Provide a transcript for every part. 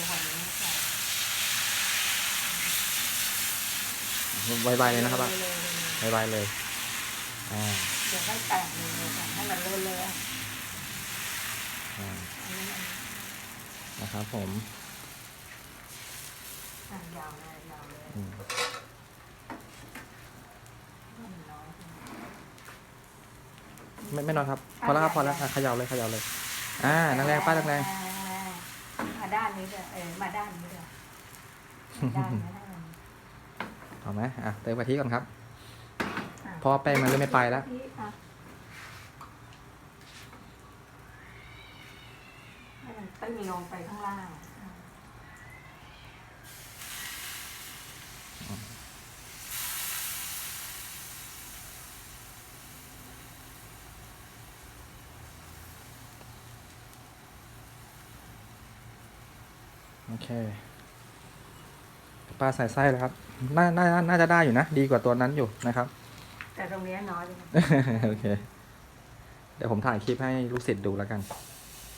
วกว่านี้ค่ะไวๆเลยนะครับป้าเร็วๆเลยไวๆเลยอ่าเดี๋ยวให้แตกเลยเลยค่ะให้มันเร็วๆอะอ่าอันนี้มันนะครับผมอะยาวเลยยาวเลยอืมมันน้อยไม่ไม่นอนครับพอแล้วครับพอแล้วอะเขย่าเลยเขย่าเลย อ่าแรงๆป้าแรงมา ด้านนี้เลยเออมาด้านนี้เลยมาด้านนี้ให้มันๆเอาไหมอะเติมกะทิก่อนครับอะเพราะว่าแป้งมันเริ่มไม่ไปแล้วพี่อะให้มันตึ้งลงไปข้างล่างอะ โอ เคป้าใส่ไส้แล้วครับน่าน่าน่าจะได้อยู่นะ ดีกว่าตัวนั้นอยู่นะครับ แต่ตรงเนี้ยน้อยเลยโอเค เดี๋ยวผมถ่ายคลิปให้ลูกศิษย์ดูแล้วกัน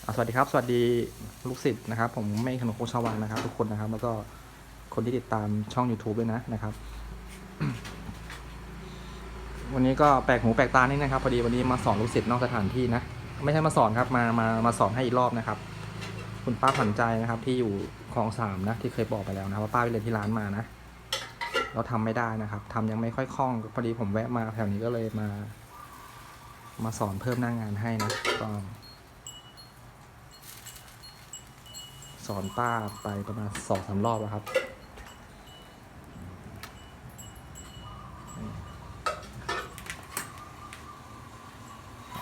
อะสวัสดีครับ สวัสดีลูกศิษย์นะครับ ผมไม่ขนมโคชาวังนะครับ ทุกคนนะครับ แล้วก็คนที่ติดตามช่อง YouTube ด้วยนะนะครับ วันนี้ก็แปลกหูแปลกตานิดนะครับ พอดีวันนี้มาสอนลูกศิษย์นอกสถานที่นะ ไม่ใช่มาสอนครับ มามามาสอนให้อีกรอบนะครับ คุณป้าผันใจนะครับที่อยู่ คลองสามนะที่เคยบอกไปแล้วนะว่าป้าไปเรียนที่ร้านมานะ เราทำไม่ได้นะครับทำยังไม่ค่อยคล่องพอดีผมแวะมาแถวนี้ก็เลยมา มาสอนเพิ่มหน้างงานให้นะก็สอนป้าไปประมาณสองสามรอบแล้วครับ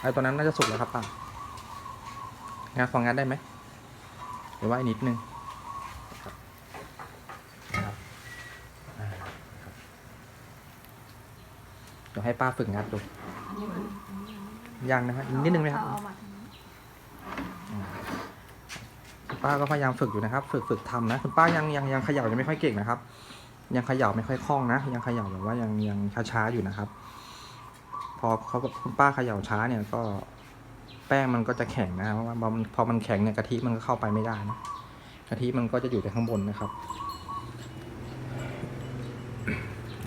ไอ้ตัวนั้นน่าจะสุกแล้วครับป้างานฟองงานได้ไหมหรือว่าอีกนิดนึงครับนะครับอ่าครับเดี๋ยว ให้ป้าฝึกงัดดู ยังนะฮะอีกนิดนึงไหมครับป้าก็พยายามฝึกอยู่นะครับ ฝึกฝึกทำนะคุณป้ายังยังยังเขย่ายังไม่ค่อยเก่งนะครับ ยังเขย่าไม่ค่อยคล่องนะ ยังเขย่าแบบว่ายังยังช้าๆอยู่นะครับ พอเขาคุณป้าเขย่าช้าเนี่ยก็แป้งมันก็จะแข็งนะเพราะว่าพอมันพอมันแข็งเนี่ยกะทิมันก็เข้าไปไม่ได้นะกะทิมันก็จะอยู่แต่ข้างบนนะครับ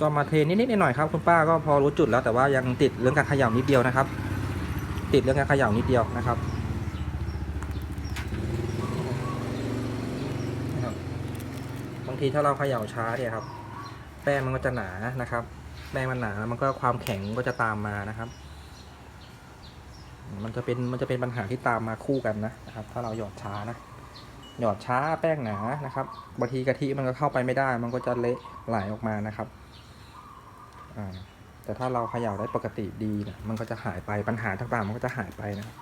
ก็มาเทนิดๆหน่อยๆครับคุณป้าก็พอรู้จุดแล้วแต่ว่ายังติดเรื่องการขย่านิดเดียวนะครับ ติดเรื่องการขย่านิดเดียวนะครับบางทีถ้าเราเขย่าช้าเนี่ยครับ แป้งมันก็จะหนานะครับแป้งมันหนาแล้วมันก็ความแข็งก็จะตามมานะครับ มันจะเป็นมันจะเป็นปัญหาที่ตามมาคู่กันนะนะครับ ถ้าเราหยอดช้านะหยอดช้าแป้งหนานะครับบางทีกะทิมันก็เข้าไปไม่ได้ มันก็จะเละไหลออกมานะครับ แต่ถ้าเราเขย่าได้ปกติดีเนะมันก็จะหายไปปัญหาต่างๆมันก็จะหายไปนะครับ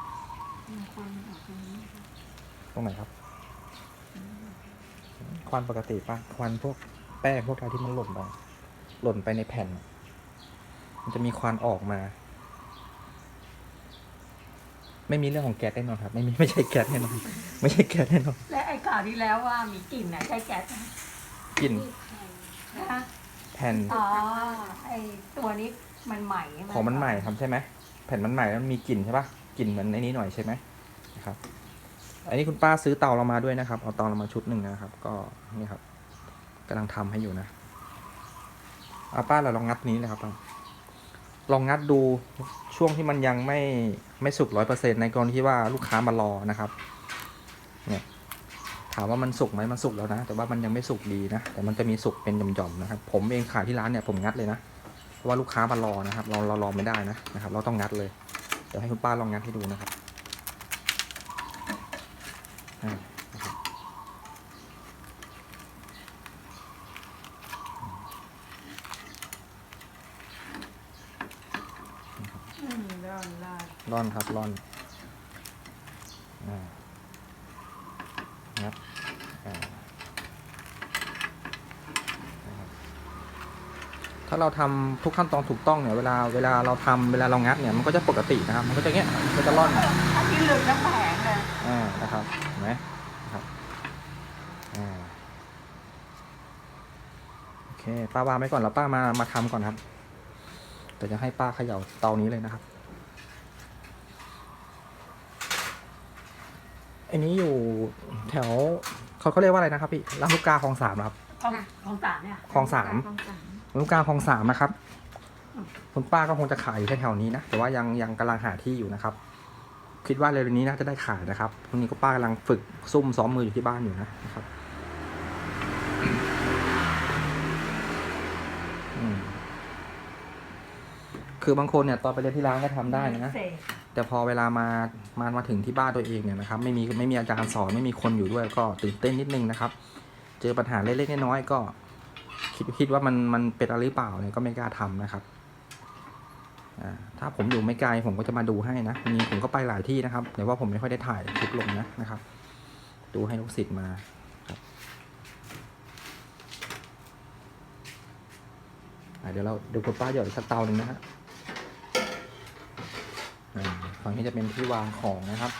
มีคนออกตรงนี้ตรงไหนครับ ควันปกติปะควันพวกแป้งพวกอะไรที่มันหล่นไปหล่นไปในแผ่น มันจะมีควันออกมา ไม่มีเรื่องของแก๊สแน่นอนครับ ไม่มีไม่ใช่แก๊สแน่นอนไม่ใช่แก๊สแน่นอนและไอ้ข่าวที่แล้วว่ามีกลิ่นนะใช่แก๊สไหมกลิ่นนะคะ แผ่นอ๋อไอ้ตัวนี้มันใหม่ใช่ไหมของมันใหม่ครับใช่ไหมแผ่นมันใหม่แล้วมันมีกลิ่นใช่ปะกลิ่นเหมือนในนี้หน่อยใช่ไหมนะครับอันนี้คุณป้าซื้อเตาเรามาด้วยนะครับ เอาเตาเรามาชุดหนึ่งนะครับ ก็นี่ครับกำลังทำให้อยู่นะเอาป้าเราลองงัดนี้เลยครับป้าลองงัดดูช่วงที่มันยังไม่ไม่สุกร้อยเปอร์เซ็นในกรณีที่ว่าลูกค้ามารอนะครับ เนี่ยถามว่ามันสุกไหมมันสุกแล้วนะ แต่ว่ามันยังไม่สุกดีนะ แต่มันจะมีสุกเป็นหย่อมๆนะครับ ผมเองขายที่ร้านเนี่ยผมงัดเลยนะ เพราะว่าลูกค้ามารอนะครับ เราเรารอไม่ได้นะนะครับ เราต้องงัดเลย เดี๋ยวให้คุณป้าลองงัดให้ดูนะครับอ่านะครับอืมร้อนร้อนร่อนครับร่อนอ่างัดอ่านะครับถ้า เราทำทุกขั้นตอนถูกต้องเนี่ยเวลาเวลาเราทำเวลาเรางัดเนี่ยมันก็จะปกตินะครับ มันก็จะเงี้ยมันก็จะร่อนอันนี้หลุดทั้งแผงเลยอ่านะครับเห็นไหมนะครับอ่าโอเคป้าวางไว้ก่อนแล้วป้ามามาทำก่อนครับเดี๋ยวจะให้ป้าเขย่าเตานี้เลยนะครับอันนี้อยู่แถวเขาเขาเรียกว่าอะไรนะครับพี่ลำลูกกาคลองสามเหรอครับของของสามเนี่ยคลองสามค ลูกกาคลองสามนะครับคุณป้าก็คงจะขายอยู่แถวๆนี้นะแต่ว่ายังยังกำลังหาที่อยู่นะครับ คิดว่าเร็วๆนี้น่าจะได้ขายนะครับตรงนี้ก็ป้ากำลังฝึกซุ่มซ้อมมืออยู่ที่บ้านอยู่นะครับคือบางคนเนี่ยตอนไปเรียนที่ร้านก็ทำได้นะแต่พอเวลามามามาถึงที่บ้านตัวเองเนี่ยนะครับ ไม่มีไม่มีอาจารย์สอนไม่มีคนอยู่ด้วยก็ตื่นเต้นนิดนึงนะครับ เจอปัญหาเล็กๆน้อยๆก็ คิดคิดว่ามันมันเป็นอะไรหรือเปล่าเนี่ยก็ไม่กล้าทำนะครับถ้าผมอยู่ไม่ไกลผมก็จะมาดูให้นะมีผมก็ไปหลายที่นะครับแต่ว่าผมไม่ค่อยได้ถ่ายคลิปลงนะนะครับ ดูให้ลูกศิษย์มาครับเดี๋ยวเราดูคุณป้าหยอดอีกสักเตาหนึ่งนะฮะฝั่งนี้จะเป็นที่วางของนะครับ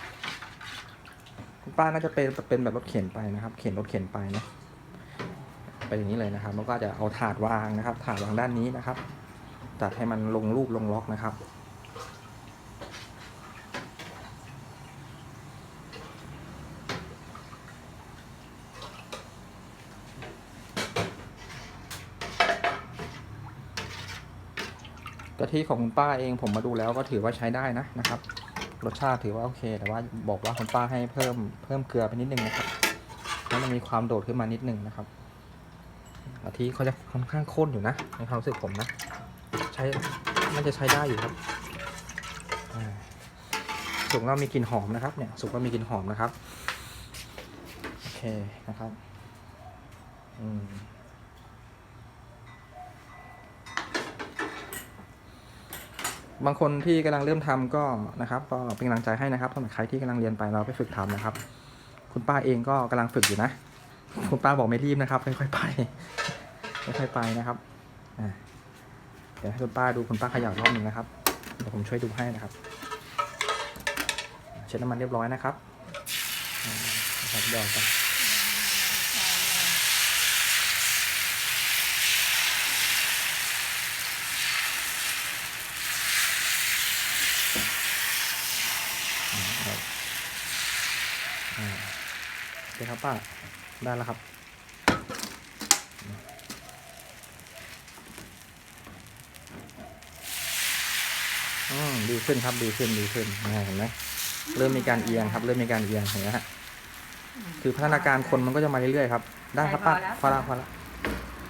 คุณป้าน่าจะเป็นเป็นแบบรถเข็นไปนะครับ เข็นรถเข็นไปนะ ไปอย่างนี้เลยนะครับแล้วก็จะเอาถาดวางนะครับ ถาดวางด้านนี้นะครับจัดให้มันลงรูปลงล็อกนะครับ กะทิของคุณป้าเองผมมาดูแล้วก็ถือว่าใช้ได้นะนะครับรสชาติถือว่าโอเค แต่ว่าบอกว่าคุณป้าให้เพิ่มเพิ่มเกลือไปนิดนึงนะครับให้มันมีความโดดขึ้นมานิดนึงนะครับ กะทิเขาจะค่อนข้างข้นอยู่นะในความรู้สึกผมนะ ใช้น่าจะใช้ได้อยู่ครับสุกแล้วมีกลิ่นหอมนะครับเนี่ยสุกแล้วมีกลิ่นหอมนะครับโอเคนะครับอืมบางคนที่กำลังเริ่มทำก็นะครับก็เป็นกำลังใจให้นะครับสำหรับใครที่กำลังเรียนไปเราไปฝึกทำนะครับ คุณป้าเองก็กำลังฝึกอยู่นะ คุณป้าบอกไม่รีบนะครับ ค่อยๆไป ค่อยๆไปนะครับเดี๋ยวให้คุณป้าดูคุณป้าขย่ารอบหนึ่งนะครับ เดี๋ยวผมช่วยดูให้นะครับ เช็ดน้ำมันเรียบร้อยนะครับครับเดี๋ยวกันอ่าครับอ่าโอเคครับป้า ได้แล้วครับ อืมดีขึ้นครับดีขึ้นดีขึ้นนะเห็นไหมเริ่มมีการเอียงครับ เริ่มมีการเอียงเห็นไหมฮะคือพัฒนาการคนมันก็จะมาเรื่อยๆครับ ได้ครับป้าพอละพอละ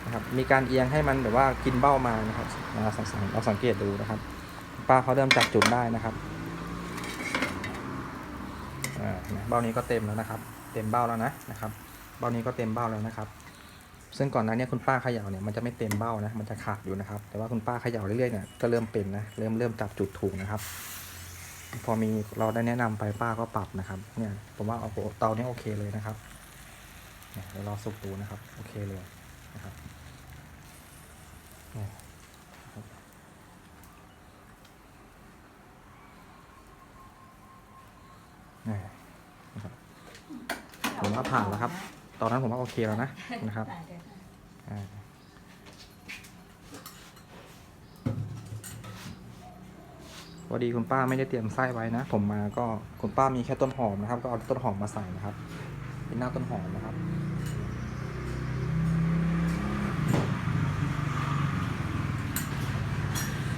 นะครับ มีการเอียงให้มันแบบว่ากินเบ้ามานะครับเราสังเราสังเกตดูนะครับ ป้าเขาเริ่มจับจุดได้นะครับอ่าเห็นไหมเบ้านี้ก็เต็มแล้วนะครับ เต็มเบ้าแล้วนะนะครับ เบ้านี้ก็เต็มเบ้าแล้วนะครับ ซึ่งก่อนหน้านี้คุณป้าเขย่าเนี่ยมันจะไม่เต็มเบ้านะมันจะขาดอยู่นะครับ แต่ว่าคุณป้าเขย่าเรื่อยๆเนี่ยก็เริ่มเป็นนะเริ่มเริ่มจับจุดถูกนะครับ พอมีเราได้แนะนำไปป้าก็ปรับนะครับเนี่ยผมว่าเอาเตานี้โอเคเลยนะครับเนี่ยเดี๋ยวรอสุกดูนะครับโอเคเลยนะครับเนี่ยนะครับเนี่ยนะครับผมว่าผ่านแล้วครับ ตอนนั้นผมว่าโอเคแล้วนะนะครับพอดีคุณป้าไม่ได้เตรียมไส้ไว้นะ ผมมาก็คุณป้ามีแค่ต้นหอมนะครับ ก็เอาต้นหอมมาใส่นะครับ เป็นหน้าต้นหอมนะครับ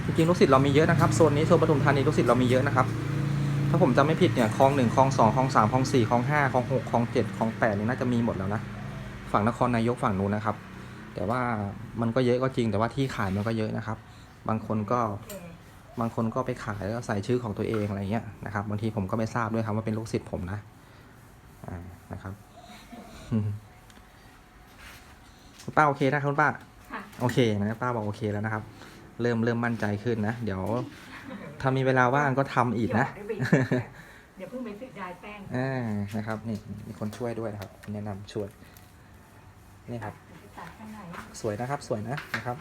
จริงๆลูกศิษย์เรามีเยอะนะครับโซนนี้โซนปทุมธานีลูกศิษย์เรามีเยอะนะครับ ถ้าผมจำไม่ผิดเนี่ยคลองหนึ่งคลองสองคลองสามคลองสี่คลองห้าคลองหกคลองเจ็ดคลองแปดนี่น่าจะมีหมดแล้วนะฝั่งนครนายกฝั่งนู้นนะครับ แต่ว่ามันก็เยอะก็จริง แต่ว่าที่ขายมันก็เยอะนะครับ บางคนก็โอเคบางคนก็ไปขายแล้วก็ใส่ชื่อของตัวเองอะไรเงี้ยนะครับบางทีผมก็ไม่ทราบด้วยครับว่าเป็นลูกศิษย์ผมนะอ่านะครับคุณป้าโอเคนะคุณป้าค่ะโอเคนะป้าบอกโอเคแล้วนะครับ เริ่มเริ่มมั่นใจขึ้นนะ เดี๋ยวถ้ามีเวลาว่างก็ทำอีกนะ เดี๋ยวไปเดี๋ยวเพิ่งไปเสียดายแป้งอ่านะครับ นี่มีคนช่วยด้วยนะครับ แนะนำช่วยนี่ครับ ตัดข้างในสวยนะครับสวยนะนะครับ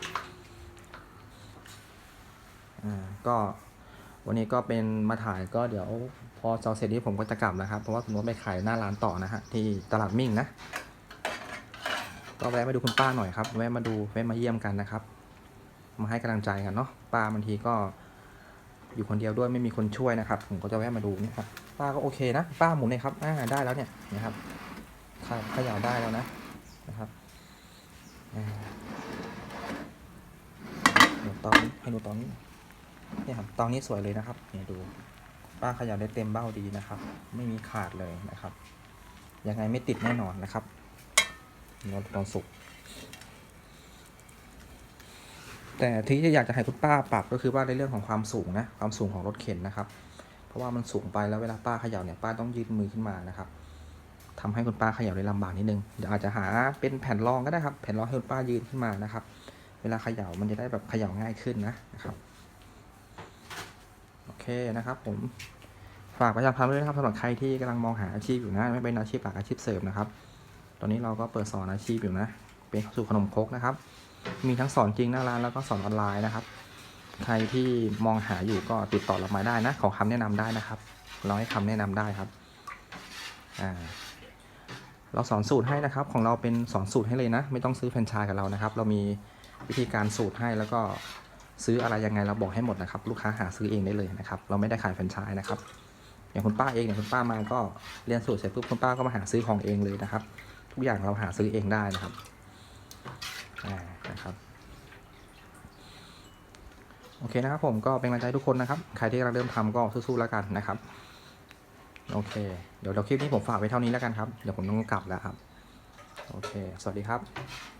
อ่าก็วันนี้ก็เป็นมาถ่ายก็เดี๋ยวพอจอเสร็จนี้ผมก็จะกลับนะครับ เพราะว่าผมต้องไปขายหน้าร้านต่อนะฮะที่ตลาดมิ่งนะ ก็แวะมาดูคุณป้าหน่อยครับแวะมาดูแวะมาเยี่ยมกันนะครับ มาให้กำลังใจกันเนาะป้าบางทีก็ อยู่คนเดียวด้วยไม่มีคนช่วยนะครับ ผมก็จะแวะมาดูนี่ครับป้าก็โอเคนะ ป้าหมุนเลยครับอ่าได้แล้วเนี่ยนะครับขยเขย่าได้แล้วนะนะครับอ่าเดี๋ยวตอนให้ดูตอนนี้เนี่ยครับตอนนี้สวยเลยนะครับเนี่ยดู ป้าขย่าได้เต็มเบ้าดีนะครับ ไม่มีขาดเลยนะครับยังไงไม่ติดแน่นอนนะครับรอตอนสุก แต่ที่จะอยากจะให้คุณป้าปรับก็คือว่าในเรื่องของความสูงนะความสูงของรถเข็นนะครับ เพราะว่ามันสูงไปแล้วเวลาป้าเขย่าเนี่ยป้าต้องยืดมือขึ้นมานะครับทำให้คุณป้าเขย่าได้ลำบากนิดนึงเดี๋ยวอาจจะหาเป็นแผ่นรองก็ได้ครับ แผ่นรองให้คุณป้ายืนขึ้นมานะครับ เวลาเขย่ามันจะได้แบบเขย่าง่ายขึ้นนะนะครับโอเคนะครับ ผมฝากประชาสัมพันธ์ด้วยนะครับสำหรับใครที่กำลังมองหาอาชีพอยู่นะไม่เป็นอาชีพหลักอาชีพเสริมนะครับ ตอนนี้เราก็เปิดสอนอาชีพอยู่นะ เป็นสู่ขนมครกนะครับ มีทั้งสอนจริงหน้าร้านแล้วก็สอนออนไลน์นะครับ ใครที่มองหาอยู่ก็ติดต่อเรามาได้นะขอคำแนะนำได้นะครับ เราให้คำแนะนำได้ครับอ่าเราสอนสูตรให้นะครับ ของเราเป็นสอนสูตรให้เลยนะ ไม่ต้องซื้อแฟรนไชส์กับเรานะครับ เรามีวิธีการสูตรให้แล้วก็ซื้ออะไรยังไงเราบอกให้หมดนะครับ ลูกค้าหาซื้อเองได้เลยนะครับ เราไม่ได้ขายแฟรนไชส์นะครับ อย่างคุณป้าเองเนี่ยคุณป้ามาก็เรียนสูตรเสร็จปุ๊บคุณป้าก็มาหาซื้อของเองเลยนะครับ ทุกอย่างเราหาซื้อเองได้นะครับ อ่า นะครับ โอเคนะครับผมก็เป็นกำลังใจทุกคนนะครับ ใครที่กำลังเริ่มทำก็สู้ๆแล้วกันนะครับ โอเค เดี๋ยวเดี๋ยวคลิปนี้ผมฝากไว้เท่านี้แล้วกันครับ เดี๋ยวผมต้องกลับแล้วครับ โอเค สวัสดีครับ